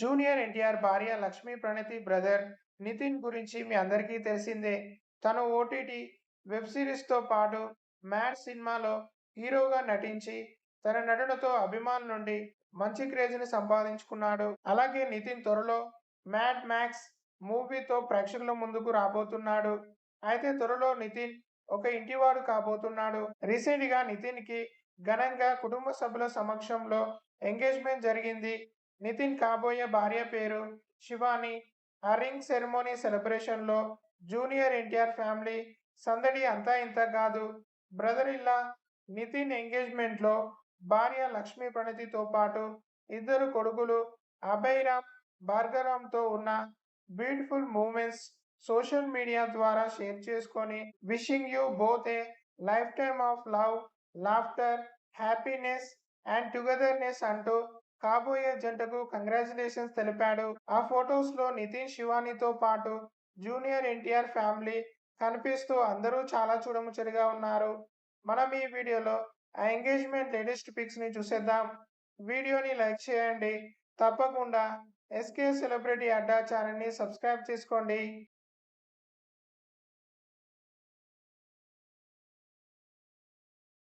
Junior NTR భార్య లక్ష్మీ ప్రణతి brother Nitin గురించి మీ అందరికీ తెలిసిందే. తను ఓటీటీ వెబ్ సిరీస్తో పాటు మ్యాడ్ సినిమాలో హీరోగా నటించి తన నటనతో అభిమానుల నుండి మంచి క్రేజ్ని సంపాదించుకున్నాడు. అలాగే నితిన్ త్వరలో మ్యాడ్ మ్యాక్స్ మూవీతో ప్రేక్షకుల ముందుకు రాబోతున్నాడు. అయితే త్వరలో నితిన్ ఒక ఇంటివాడు కాబోతున్నాడు. రీసెంట్గా నితిన్కి ఘనంగా కుటుంబ సభ్యుల సమక్షంలో ఎంగేజ్మెంట్ జరిగింది. నితిన్ కాబోయే భార్య పేరు శివాని. ఆ రింగ్ సెరమోనీ సెలబ్రేషన్లో జూనియర్ ఎన్టీఆర్ ఫ్యామిలీ సందడి అంతా ఇంత కాదు. బ్రదర్ ఇల్లా నితిన్ ఎంగేజ్మెంట్లో భార్య లక్ష్మీ ప్రణతితో పాటు ఇద్దరు కొడుకులు అభయరామ్ భార్గరామ్తో ఉన్న బ్యూటిఫుల్ మూమెంట్స్ సోషల్ మీడియా ద్వారా షేర్ చేసుకొని wishing you both a lifetime of love laughter happiness and togetherness అంటూ కాబోయే జంటకు కంగ్రాచులేషన్స్ తెలిపాడు. ఆ ఫొటోస్లో నితిన్ శివానితో పాటు జూనియర్ ఎన్టీఆర్ ఫ్యామిలీ కనిపిస్తూ అందరూ చాలా చూడముచ్చటగా ఉన్నారు. మనం ఈ వీడియోలో ఆ ఎంగేజ్మెంట్ లేటెస్ట్ పిక్స్ని చూసేద్దాం. వీడియోని లైక్ చేయండి. తప్పకుండా ఎస్కే సెలబ్రిటీ అడ్డా ఛానల్ని సబ్స్క్రైబ్ చేసుకోండి.